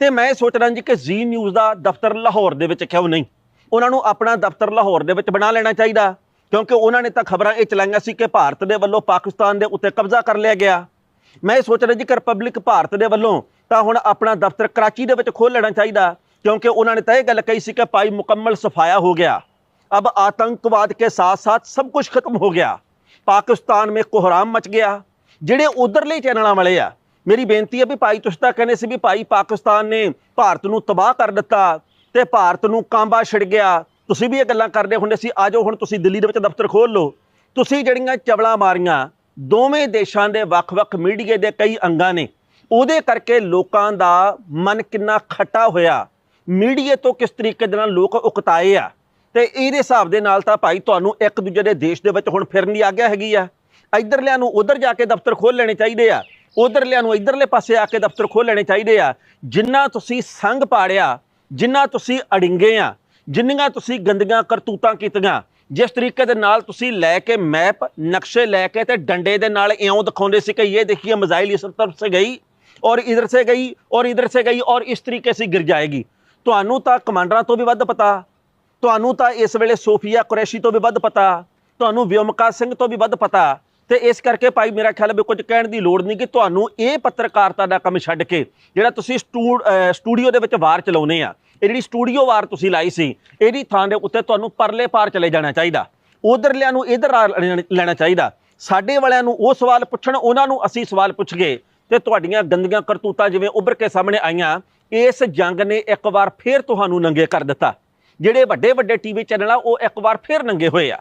ਤੇ ਮੈਂ ਇਹ ਸੋਚ ਰਿਹਾ ਜੀ ਕਿ ਜ਼ੀ ਨਿਊਜ਼ ਦਾ ਦਫ਼ਤਰ ਲਾਹੌਰ ਦੇ ਵਿੱਚ ਕਿਉਂ ਨਹੀਂ ਉਹਨਾਂ ਨੂੰ ਆਪਣਾ ਦਫ਼ਤਰ ਲਾਹੌਰ ਦੇ ਵਿੱਚ ਬਣਾ ਲੈਣਾ ਚਾਹੀਦਾ ਕਿਉਂਕਿ ਉਹਨਾਂ ਨੇ ਤਾਂ ਖਬਰਾਂ ਇਹ ਚਲਾਈਆਂ ਸੀ ਕਿ ਭਾਰਤ ਦੇ ਵੱਲੋਂ ਪਾਕਿਸਤਾਨ ਦੇ ਉੱਤੇ ਕਬਜ਼ਾ ਕਰ ਲਿਆ ਗਿਆ ਮੈਂ ਇਹ ਸੋਚ ਰਿਹਾ ਜੀ ਕਿ ਰਿਪਬਲਿਕ ਭਾਰਤ ਦੇ ਵੱਲੋਂ ਤਾਂ ਹੁਣ ਆਪਣਾ ਦਫ਼ਤਰ ਕਰਾਚੀ ਦੇ ਵਿੱਚ ਖੋਲ ਲੈਣਾ ਚਾਹੀਦਾ ਕਿਉਂਕਿ ਉਹਨਾਂ ਨੇ ਤਾਂ ਇਹ ਗੱਲ ਕਹੀ ਸੀ ਕਿ ਭਾਈ ਮੁਕੰਮਲ ਸਫਾਇਆ ਹੋ ਗਿਆ अब आतंकवाद के साथ साथ सब कुछ खत्म हो गया ਪਾਕਿਸਤਾਨ में ਕੋਹਰਾਮ ਮਚ ਗਿਆ ਜਿਹੜੇ ਉਧਰਲੇ ਚੈਨਲਾਂ ਵਾਲੇ ਆ ਮੇਰੀ ਬੇਨਤੀ ਹੈ ਵੀ ਭਾਈ ਤੁਸੀਂ ਤਾਂ ਕਹਿੰਦੇ ਸੀ ਵੀ ਭਾਈ ਪਾਕਿਸਤਾਨ ਨੇ ਭਾਰਤ ਨੂੰ ਤਬਾਹ ਕਰ ਦਿੱਤਾ ਤੇ ਭਾਰਤ ਨੂੰ ਕਾਂਬਾ ਛਿੜ ਗਿਆ। ਤੁਸੀਂ ਵੀ ਇਹ ਗੱਲਾਂ ਕਰਦੇ ਹੁੰਦੇ ਸੀ, ਆਜੋ ਹੁਣ ਤੁਸੀਂ ਦਿੱਲੀ ਦੇ ਵਿੱਚ ਦਫ਼ਤਰ ਖੋਲ ਲਓ। ਤੁਸੀਂ ਜਿਹੜੀਆਂ ਚਵਲਾਂ ਮਾਰੀਆਂ, ਦੋਵੇਂ ਦੇਸ਼ਾਂ ਦੇ ਵੱਖ-ਵੱਖ ਮੀਡੀਏ ਦੇ ਕਈ ਅੰਗਾਂ ਨੇ। ਉਹਦੇ ਕਰਕੇ ਲੋਕਾਂ ਦਾ ਮਨ ਕਿੰਨਾ ਖੱਟਾ ਹੋਇਆ। ਮੀਡੀਏ ਤੋਂ ਕਿਸ ਤਰੀਕੇ ਦੇ ਨਾਲ ਲੋਕ ਉਕਤਾਏ ਆ? ਤੇ ਇਹਦੇ ਹਿਸਾਬ ਦੇ ਨਾਲ ਤਾਂ ਭਾਈ ਤੁਹਾਨੂੰ ਇੱਕ ਦੂਜੇ ਦੇ ਦੇਸ਼ ਦੇ ਵਿੱਚ ਹੁਣ ਫਿਰਨ ਦੀ ਆਗਿਆ ਹੈਗੀ ਆ। ਇਧਰਲਿਆਂ ਨੂੰ ਉਧਰ ਜਾ ਕੇ ਦਫ਼ਤਰ ਖੋਲ ਲੈਣੇ ਚਾਹੀਦੇ ਆ। ਉਧਰਲਿਆਂ ਨੂੰ ਇਧਰਲੇ ਪਾਸੇ ਆ ਕੇ ਦਫ਼ਤਰ ਖੋਲ ਲੈਣੇ ਚਾਹੀਦੇ ਆ। ਜਿੰਨਾ ਤੁਸੀਂ ਸੰਗ ਪਾੜਿਆ, ਜਿੰਨਾ ਤੁਸੀਂ ਅੜਿੰਗੇ ਆ, ਜਿੰਨੀਆਂ ਤੁਸੀਂ ਗੰਦੀਆਂ ਕਰਤੂਤਾਂ ਕੀਤੀਆਂ, ਜਿਸ ਤਰੀਕੇ ਦੇ ਨਾਲ ਤੁਸੀਂ ਲੈ ਕੇ ਮੈਪ, ਨਕਸ਼ੇ ਲੈ ਕੇ ਤੇ ਡੰਡੇ ਦੇ ਨਾਲ ਇਉਂ ਦਿਖਾਉਂਦੇ ਸੀ ਕਿ ਇਹ ਦੇਖੀਏ ਮਿਜ਼ਾਈਲ ਇਸ ਤਰਫ ਸੇ ਗਈ ਔਰ ਇਧਰ ਸੇ ਗਈ ਔਰ ਇਧਰ ਸੇ ਗਈ ਔਰ ਇਸ ਤਰੀਕੇ ਸੇ ਗਿਰ ਜਾਏਗੀ। ਤੁਹਾਨੂੰ ਤਾਂ ਕਮਾਂਡਰਾਂ ਤੋਂ ਵੀ ਵੱਧ ਪਤਾ, ਤੁਹਾਨੂੰ ਤਾਂ ਇਸ ਵੇਲੇ ਸੋਫੀਆ ਕੁਰੈਸ਼ੀ ਤੋਂ ਵੀ ਵੱਧ ਪਤਾ, ਤੁਹਾਨੂੰ ਵਿਯਮਕਾ ਸਿੰਘ ਤੋਂ ਵੀ ਵੱਧ ਪਤਾ ਤੇ ਇਸ ਕਰਕੇ ਭਾਈ ਮੇਰਾ ਖਿਆਲ ਹੈ ਵੀ ਕੁਝ ਕਹਿਣ ਦੀ ਲੋੜ ਨਹੀਂ ਕਿ ਤੁਹਾਨੂੰ ਇਹ ਪੱਤਰਕਾਰਤਾ ਦਾ ਕੰਮ ਛੱਡ ਕੇ ਜਿਹੜਾ ਤੁਸੀਂ ਸਟੂ- ਸਟੂਡੀਓ ਦੇ ਵਿੱਚ ਵਾਰ ਚਲਾਉਨੇ ਆ, ਇਹ ਜਿਹੜੀ ਸਟੂਡੀਓ ਵਾਰ ਤੁਸੀਂ ਲਾਈ ਸੀ, ਇਹਦੀ ਥਾਂ ਦੇ ਉੱਤੇ ਤੁਹਾਨੂੰ ਪਰਲੇ ਪਾਰ ਚਲੇ ਜਾਣਾ ਚਾਹੀਦਾ। ਉਧਰਲਿਆਂ ਨੂੰ ਇਧਰ ਲੈਣਾ ਚਾਹੀਦਾ। ਸਾਡੇ ਵਾਲਿਆਂ ਨੂੰ ਉਹ ਸਵਾਲ ਪੁੱਛਣ, ਉਹਨਾਂ ਨੂੰ ਅਸੀਂ ਸਵਾਲ ਪੁੱਛ ਗਏ ਤੇ ਤੁਹਾਡੀਆਂ ਗੰਦੀਆਂ ਕਰਤੂਤਾਂ ਜਿਵੇਂ ਉੱਭਰ ਕੇ ਸਾਹਮਣੇ ਆਈਆਂ, ਇਸ ਜੰਗ ਨੇ ਇੱਕ ਵਾਰ ਫੇਰ ਤੁਹਾਨੂੰ ਨੰਗੇ ਕਰ ਦਿੱਤਾ। ਜਿਹੜੇ ਵੱਡੇ ਵੱਡੇ ਟੀਵੀ ਚੈਨਲ ਆ, ਉਹ ਇੱਕ ਵਾਰ ਫੇਰ ਨੰਗੇ ਹੋਏ ਆ।